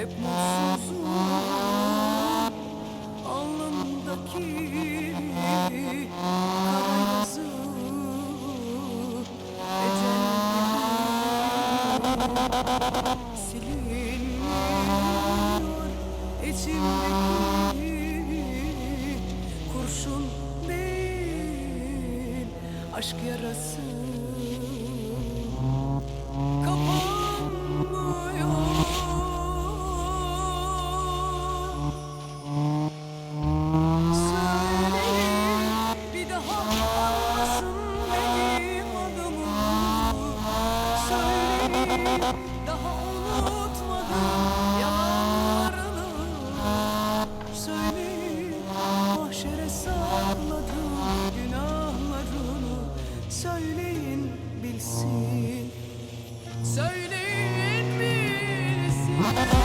hep mutsuzum. Alnımdaki kara yazı Ecel silinmiyor içimdeki kurşun değil aşk yarası Bye.